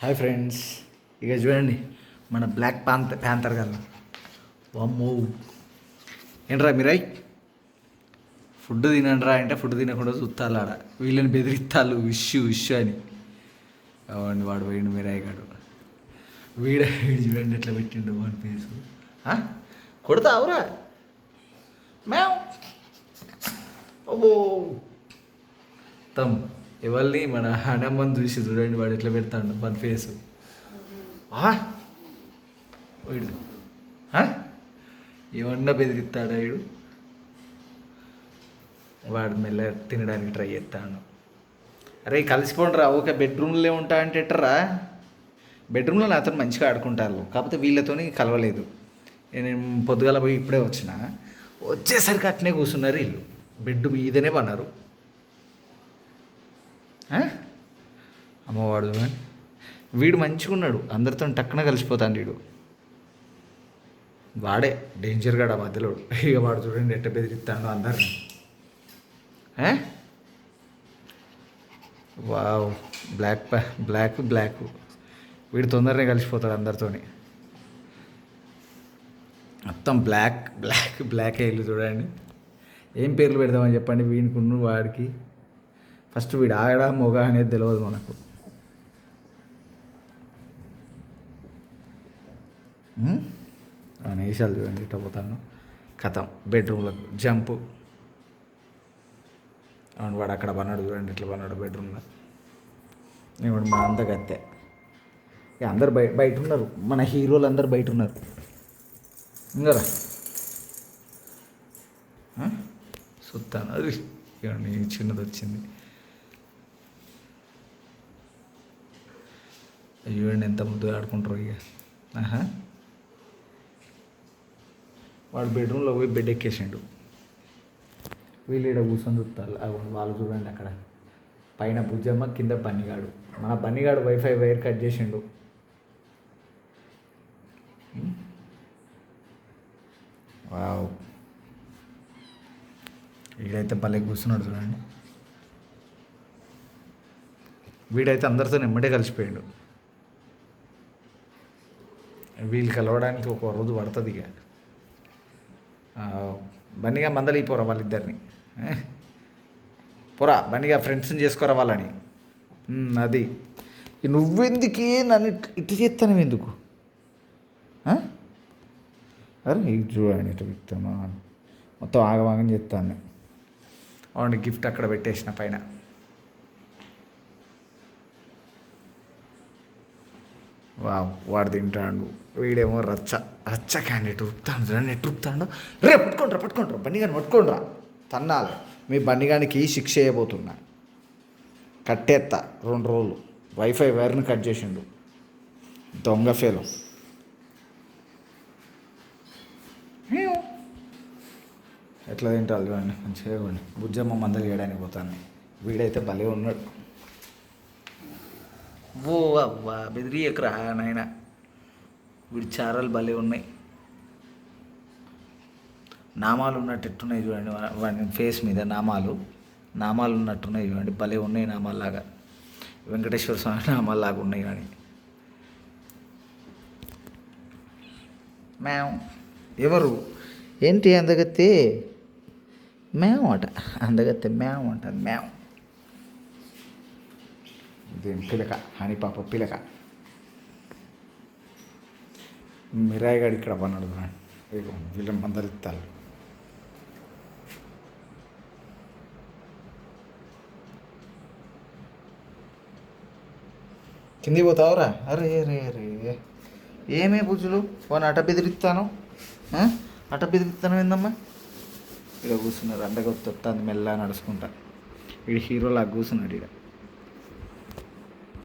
Hi friends. ఇక చూడండి మన బ్లాక్ పాంత ప్యాంతర్ కదా వామ్మో. ఏంట్రా మీరై ఫుడ్ తినండిరా అంటే ఫుడ్ తినకుండా చూస్తాలు ఆడ వీళ్ళని బెదిరిస్తాలు ఇష్యూ ఇష్యూ అని. అవ్వండి వాడు పోయిండు మీరాయి గాడు. వీడ వీడు చూడండి ఎట్లా పెట్టిండు వాడి పేసు కొడతావురా మ్యామ్ అబ్బో. తమ్. ఎవరిని? మన హనమ్మని చూసి చూడండి వాడు ఎట్లా పెడతాడు మన ఫేస్ వీడు. ఏమన్నా బెదిరిస్తాడా వీడు? వాడు మెల్ల తినడానికి ట్రై చేస్తాను అరే కలిసిపోండిరా ఒక ఓకే బెడ్రూమ్లో ఉంటా అంటే ఎట్టరా బెడ్రూమ్లో నాతో మంచిగా ఆడుకుంటారు కాకపోతే వీళ్ళతోని కలవలేదు. నేను పొద్దుగాల పోయి ఇప్పుడే వచ్చిన. వచ్చేసరికి అట్నే కూర్చున్నారు వీళ్ళు. బెడ్ మీదనే పన్నారు. అమ్మవాడు వీడు మంచిగా ఉన్నాడు. అందరితో టక్కున కలిసిపోతాడు వీడు. వాడే. డేంజర్ గాడు ఆ మధ్యలో. ఇక వాడు చూడండి ఎట్ట బెదిరిస్తాడు అందరిని. వావ్. Block block block. వీడు తొందరనే కలిసిపోతాడు అందరితోని. మొత్తం బ్లాక్ బ్లాక్ బ్లాక్ ఇల్లు చూడండి. ఏం పేర్లు పెడదామని చెప్పండి వీనికి వాడికి ఫస్ట్ వీడు ఆడా మొగ అనేది తెలియదు మనకు. నేషాలు చూడండి ఇట్లా పోతాను. కథం బెడ్రూమ్లో జంపు. అవును వాడు అక్కడ పన్నాడు చూడండి ఇట్లా పన్నాడు బెడ్రూమ్లో. ఇప్పుడు మా అంత కత్తే ఇక అందరు బయట బయట ఉన్నారు. మన హీరోలు అందరు బయట ఉన్నారు. ఇంకరా సుత్తాను. అది చిన్నది వచ్చింది. చూడండి ఎంత ముద్దు ఆడుకుంటారు ఇక ఆహా. వాడు బెడ్రూమ్లో పోయి బెడ్ ఎక్కేసిండు. వీళ్ళు ఇక్కడ కూర్చొని చూస్తారు. వాళ్ళు చూడండి అక్కడ. పైన బుజ్జమ్మ కింద బన్నిగాడు. మన బన్నిగాడు వైఫై వైర్ కట్ చేసిండు. వావ్. వీడైతే భలే కూర్చున్నాడు చూడండి. వీడైతే అందరితో నెమ్మడే కలిసిపోయాడు. వీళ్ళు కలవడానికి ఒక రోజు పడుతుంది ఇక. బండిగా మందలిపోరా వాళ్ళిద్దరిని. పోరా బండిగా ఫ్రెండ్స్ని చేసుకోరా వాళ్ళని. అది. నువ్వెందుకే నన్ను ఇట్- ఇటు చేస్తాను ఎందుకు? అరే ఇది చూడండి ఇటు చెప్తాను మొత్తం ఆగమాగం చెప్తాను వాడిని గిఫ్ట్ అక్కడ పెట్టేసిన పైన. వా వాడు తింటాడు. వీడేమో రచ్చ రచ్చ క్యాండిడేట్ ఉప్పుతాడు చూడండి ఎట్టు ఉప్పుతాడు రే పట్టుకుంటారా పట్టుకుంటారా బండిగాని పట్టుకోండిరా. తన్నాలి మీ బండిగానికి శిక్ష చేయబోతున్నా కట్టేత్తా రెండు రోజులు. వైఫై వైర్ని కట్ చేసిండు. దొంగ ఫేలో. ఎట్లా తింటారు చూడండి మంచిగా ఇవ్వండి. బుజ్జమ్మ మందలు చేయడానికి పోతాను వీడైతే భలే ఉన్నాడు. ఓ అవ్వా బెదిరియకరా నాయన. వీడి చారాలు భలే ఉన్నాయి. నామాలు ఉన్నట్టున్నాయి చూడండి వాడి ఫేస్ మీద నామాలు. నామాలు ఉన్నట్టున్నాయి చూడండి భలే ఉన్నాయి నామాల్లాగా. వెంకటేశ్వర స్వామి నామాల్లాగా ఉన్నాయి కానీ మేము ఎవరు? ఏంటి అందగత్తే? మేము అట. అందగత్తే మేము అంట మేము దీని పిలక హనీపాప పిలక. మిరాయి గాడు ఇక్కడ పన్నాడు వీళ్ళ మందరిస్తారు కింది పోతావురా? అరే అరే అరే ఏమే బుజ్జులు? వాడిని అట బెదిరిస్తాను అట బెదిరిస్తాను ఏందమ్మా? ఇక్కడ కూర్చున్నారు అండగా వస్తుంది మెల్లగా నడుచుకుంటా. వీడు హీరోలా కూర్చున్నాడు ఇక్కడ